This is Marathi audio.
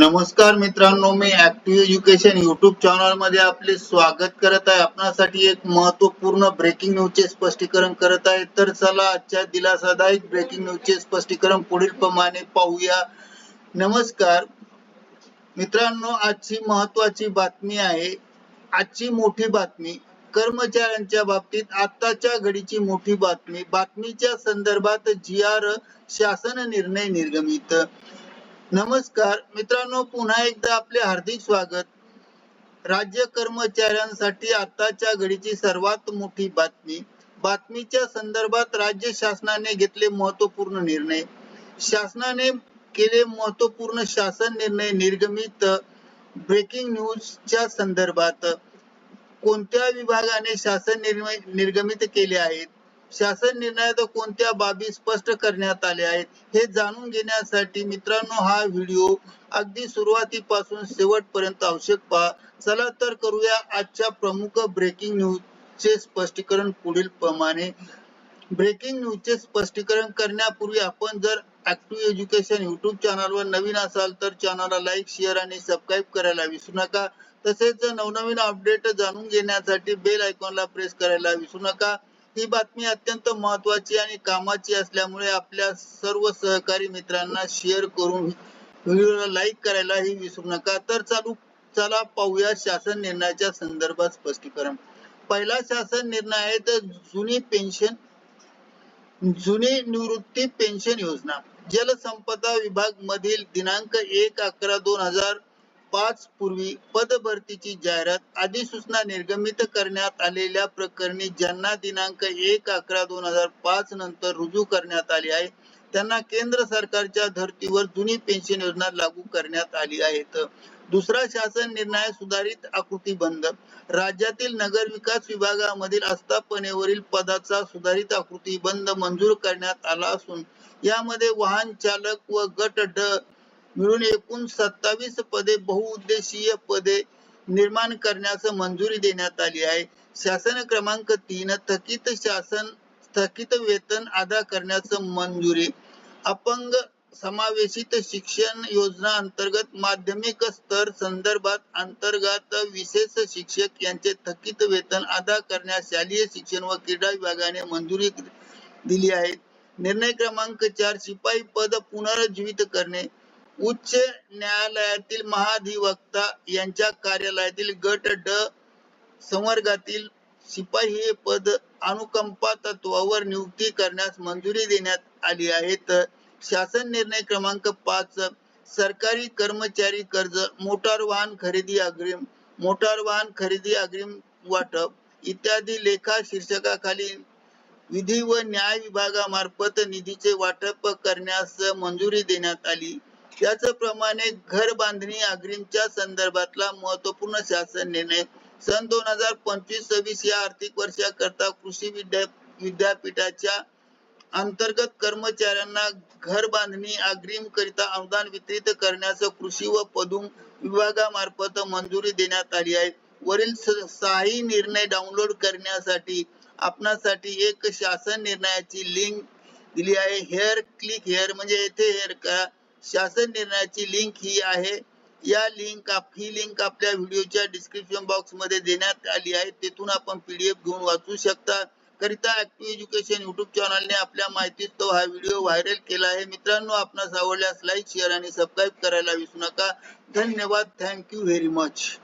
नमस्कार मित्रांनो मी ऍक्टिव्ह एज्युकेशन युट्यूब चॅनलमध्ये आपले स्वागत करत आहे. आपणासाठी एक महत्त्वपूर्ण ब्रेकिंग न्यूजचे स्पष्टीकरण करत आहे. तर चला आजच्या दिलासादायक ब्रेकिंग न्यूजचे स्पष्टीकरण पुढील प्रमाणे पाहूया. नमस्कार. मित्रांनो आजची महत्वाची बातमी आहे. आजची मोठी बातमी कर्मचाऱ्यांच्या बाबतीत आताच्या घडीची मोठी बातमी. बातमीच्या संदर्भात जी आर शासन निर्णय निर्गमित. नमस्कार. मित्रांनो पुन्हा एकदा आपले हार्दिक स्वागत. राज्य कर्मचाऱ्यांसाठी आताच्या घडीची सर्वात मोठी बातमी. बातमीच्या संदर्भात राज्य शासनाने घेतले महत्त्वपूर्ण निर्णय. शासनाने केले महत्त्वपूर्ण शासन निर्णय निर्गमित ब्रेकिंग न्यूजच्या संदर्भात. कोणत्या विभागाने शासन निर्णय निर्गमित केले आहेत? शासन निर्णयात कोणत्या बाबी स्पष्ट करण्यात आल्या आहेत हे जाणून घेण्यासाठी मित्रांनो हा व्हिडिओ अगदी सुरुवातीपासून शेवटपर्यंत आवश्यक पहा. चला तर करूया आजच्या प्रमुख ब्रेकिंग न्यूज चे स्पष्टीकरण पुढील प्रमाणे. ब्रेकिंग न्यूजचे स्पष्टीकरण करण्यापूर्वी आपण जर ऍक्टिव्ह एज्युकेशन युट्यूब चॅनलवर नवीन असाल तर चॅनलला लाईक शेअर आणि सबस्क्राईब करायला विसरू नका. तसेच नवनवीन अपडेट जाणून घेण्यासाठी बेल आयकॉनला प्रेस करायला विसरू नका. ही बातमी अत्यंत महत्वाची आणि कामाची असल्यामुळे आपल्या सर्व सहकारी मित्रांना शेअर करून व्हिडिओला लाईक करायलाही विसरू नका. तर चालू चला पाहूया शासन निर्णयाच्या संदर्भात स्पष्टीकरण. पहिला शासन निर्णय आहे तर जुनी पेन्शन जुनी निवृत्ती पेन्शन योजना. जलसंपदा विभाग मधील दिनांक एक अकरा दोन हजार पाच पूर्वी पदभरतीची जाहिरात अधिसूचना निर्गमित करण्यात आलेल्या प्रकरणी ज्यांना दिनांक एक अकरा दोन हजार पाच नंतर रुजू करण्यात आली आहे त्यांना केंद्र सरकारच्या धर्तीवर जुनी पेन्शन योजना लागू करण्यात आली आहेत. दुसरा शासन निर्णय सुधारित आकृती बंद. राज्यातील नगर विकास विभागामधील आस्थापनेवरील पदाचा सुधारित आकृती बंद मंजूर करण्यात आला असून यामध्ये वाहन चालक व गट ड मिळून एकूण सत्तावीस पदे बहुउद्देशीय पदे निर्माण करण्यास मंजुरी देण्यात आली आहे. शासन क्रमांक तीन थकीत शासन थकीत वेतन अदा करण्यास मंजुरी. अपंग समावेशित शिक्षण योजना अंतर्गत माध्यमिक स्तर संदर्भात अंतर्गत विशेष शिक्षक यांचे थकीत वेतन अदा करण्यास शालेय शिक्षण व क्रीडा विभागाने मंजुरी दिली आहे. निर्णय क्रमांक चार शिपाई पद पुनर्जीवित करणे. उच्च न्यायालयातील महाधिवक्ता यांच्या कार्यालयातील गट ड संवर्गातील शिपाई हे पद अनुकंपा तत्वावर नियुक्ती करण्यास मंजुरी देण्यात आली आहे. तर शासन निर्णय क्रमांक पाच सरकारी कर्मचारी कर्ज मोटार वाहन खरेदी अग्रिम मोटार वाहन खरेदी अग्रिम वाटप इत्यादी लेखा शीर्षकाखाली विधी व न्याय विभागामार्फत निधीचे वाटप करण्यास मंजुरी देण्यात आली. त्याचप्रमाणे घर बांधणी अग्रिमच्या संदर्भातला महत्त्वपूर्ण शासन निर्णय सन दोन हजार पंचवीस सव्वीस या आर्थिक वर्षाकरता कृषी विद्या विद्यापीठाच्या अंतर्गत कर्मचाऱ्यांना घर बांधणी अग्रिम करिता अनुदान वितरित करण्यास कृषी व पदुम विभागामार्फत मंजुरी देण्यात आली आहे. वरील सहाही निर्णय डाउनलोड करण्यासाठी आपणासाठी एक शासन निर्णयाची लिंक दिली आहे. हेअर क्लिक हेअर म्हणजे येथे हेअर करा शासन निर्णयाची लिंक ही आहे. या लिंक ही लिंक आपल्या व्हिडिओच्या डिस्क्रिप्शन बॉक्समध्ये देण्यात आली आहे. तेथून आपण पीडीएफ घेऊन वाचू शकता. करिता ऍक्टिव्ह एज्युकेशन युट्यूब चॅनलने आपल्या माहितीस्तव हा व्हिडिओ व्हायरल केला आहे. मित्रांनो आपणास आवडल्यास लाईक शेअर आणि सबस्क्राईब करायला विसरू नका. धन्यवाद. Thank you very much